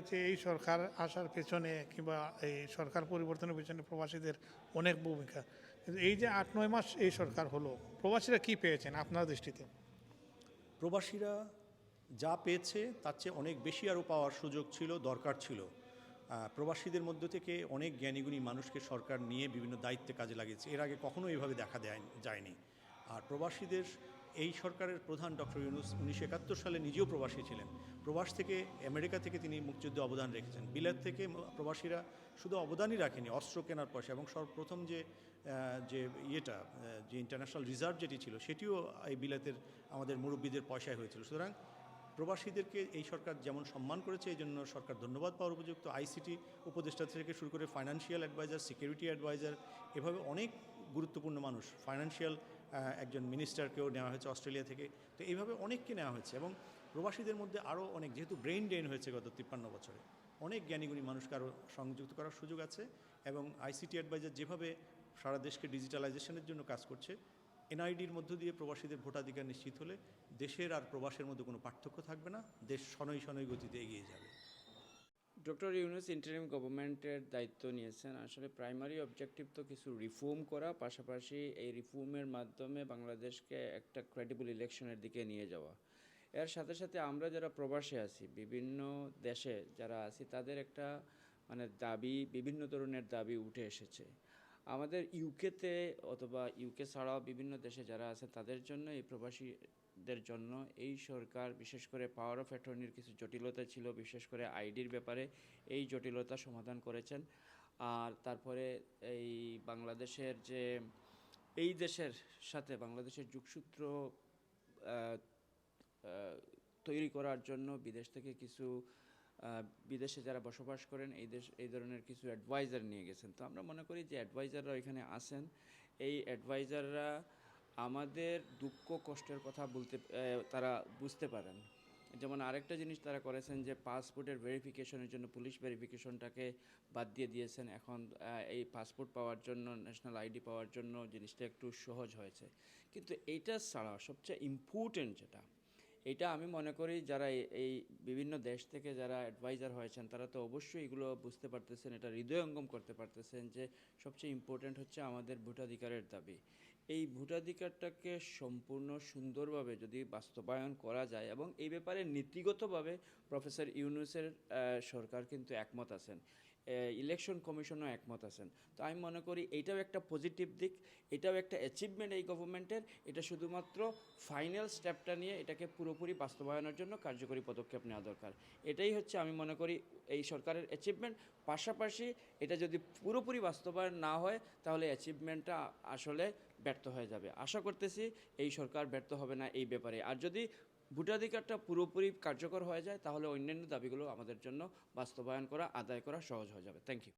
হচ্ছে এই সরকার আসার পেছনে কিংবা এই সরকার পরিবর্তনের পেছনে প্রবাসীদের অনেক ভূমিকা। কিন্তু এই যে আট, নয় মাস এই সরকার হলো, প্রবাসীরা কি পেয়েছেন আপনার দৃষ্টিতে? প্রবাসীরা যা পেয়েছে তার চেয়ে অনেক বেশি আরও পাওয়ার সুযোগ ছিল, দরকার ছিল। প্রবাসীদের মধ্য থেকে অনেক জ্ঞানীগুণী মানুষকে সরকার নিয়ে বিভিন্ন দায়িত্বে কাজে লাগিয়েছে। এর আগে কখনো এইভাবে দেখা দেয়, যায়নি। আর প্রবাসীদের এই সরকারের প্রধান ডক্টর ইউনুস উনিশশো একাত্তর সালে নিজেও প্রবাসী ছিলেন। প্রবাস থেকে আমেরিকা থেকে তিনি মুক্তিযুদ্ধে অবদান রেখেছেন। বিলাত থেকে প্রবাসীরা শুধু অবদানই রাখেনি, অস্ত্র কেনার পয়সা এবং সর্বপ্রথম যে যে ইয়েটা যে ইন্টারন্যাশনাল রিজার্ভ যেটি ছিল, সেটিও এই বিলাতের আমাদের মুরব্বীদের পয়সায় হয়েছিল। সুতরাং প্রবাসীদেরকে এই সরকার যেমন সম্মান করেছে, এই জন্য সরকার ধন্যবাদ পাওয়ার উপযুক্ত। আইসিটি উপদেষ্টা থেকে শুরু করে ফাইন্যান্সিয়াল অ্যাডভাইজার সিকিউরিটি অ্যাডভাইজার এভাবে অনেক গুরুত্বপূর্ণ মানুষ ফাইন্যান্সিয়াল একজন মিনিস্টারকেও নেওয়া হয়েছে অস্ট্রেলিয়া থেকে। তো এইভাবে অনেককে নেওয়া হয়েছে এবং প্রবাসীদের মধ্যে আরও অনেক, যেহেতু ব্রেন ড্রেন হয়েছে গত তিপ্পান্ন বছরে, অনেক জ্ঞানীগুণী মানুষকে আরও সংযুক্ত করার সুযোগ আছে এবং আইসিটি অ্যাডভাইজার যেভাবে সারা দেশকে ডিজিটালাইজেশনের জন্য কাজ করছে, এনআইডির মধ্য দিয়ে প্রবাসীদের ভোটাধিকার নিশ্চিত হলে দেশের আর প্রবাসের মধ্যে কোনো পার্থক্য থাকবে না, দেশ শনৈ শনৈ গতিতে এগিয়ে যাবে। ডক্টর ইউনুস ইন্টারিম গভর্নমেন্টের দায়িত্ব নিয়েছেন। আসলে প্রাইমারি অবজেক্টিভ তো কিছু রিফর্ম করা, পাশাপাশি এই রিফর্মের মাধ্যমে বাংলাদেশকে একটা ক্রেডিবল ইলেকশনের দিকে নিয়ে যাওয়া। এর সাথে সাথে আমরা যারা প্রবাসে আছি, বিভিন্ন দেশে যারা আছি, তাদের একটা মানে দাবি, বিভিন্ন ধরনের দাবি উঠে এসেছে। আমাদের ইউকেতে অথবা ইউকে ছাড়াও বিভিন্ন দেশে যারা আছে তাদের জন্য, এই প্রবাসীদের জন্য এই সরকার, বিশেষ করে পাওয়ার অফ অ্যাটর্নির কিছু জটিলতা ছিল, বিশেষ করে আইডির ব্যাপারে এই জটিলতা সমাধান করেছেন। আর তারপরে এই বাংলাদেশের যে, এই দেশের সাথে বাংলাদেশের যুগসূত্র তৈরি করার জন্য বিদেশ থেকে কিছু বিদেশে যারা বসবাস করেন, এই দেশ, এই ধরনের কিছু অ্যাডভাইজার নিয়ে গেছেন। তো আমরা মনে করি যে অ্যাডভাইজাররা এখানে আসেন এই অ্যাডভাইজাররা আমাদের দুঃখ, কষ্টের কথা বলতে তারা বুঝতে পারেন। যেমন আরেকটা জিনিস তারা করেছেন যে পাসপোর্টের ভেরিফিকেশনের জন্য পুলিশ ভেরিফিকেশনটাকে বাদ দিয়ে দিয়েছেন। এখন এই পাসপোর্ট পাওয়ার জন্য ন্যাশনাল আইডি পাওয়ার জন্য জিনিসটা একটু সহজ হয়েছে। কিন্তু এইটা ছাড়া সবচেয়ে ইম্পর্টেন্ট যেটা এটা আমি মনে করি যারা এই- বিভিন্ন দেশ থেকে যারা অ্যাডভাইজার হয়েছেন, তারা তো অবশ্যই এগুলো বুঝতে পারতেছেন, এটা হৃদয়ঙ্গম করতে পারতেছেন যে সবচেয়ে ইম্পর্ট্যান্ট হচ্ছে আমাদের ভোটাধিকারের দাবি। এই ভোটাধিকারটাকে সম্পূর্ণ সুন্দরভাবে যদি বাস্তবায়ন করা যায় এবং এই ব্যাপারে নীতিগতভাবে প্রফেসর ইউনুসের সরকার কিন্তু একমত আছেন। ইলেকশন কমিশনও একমত আছেন। তো আমি মনে করি এটাও একটা পজিটিভ দিক, এটাও একটা অ্যাচিভমেন্ট এই গভর্নমেন্টের এটা শুধুমাত্র ফাইনাল স্টেপটা নিয়ে এটাকে পুরোপুরি বাস্তবায়নের জন্য কার্যকরী পদক্ষেপ নেওয়া দরকার। এটাই হচ্ছে আমি মনে করি এই সরকারের অ্যাচিভমেন্ট পাশাপাশি এটা যদি পুরোপুরি বাস্তবায়ন না হয়, তাহলে অ্যাচিভমেন্টটা আসলে ব্যর্থ হয়ে যাবে। আশা করতেছি এই সরকার ব্যর্থ হবে না এই ব্যাপারে। আর যদি ভোটাধিকারটা পুরোপুরি কার্যকর হয়ে যায়, তাহলে অন্যান্য দাবিগুলো আমাদের জন্য বাস্তবায়ন করা, আদায় করা সহজ হয়ে যাবে। Thank you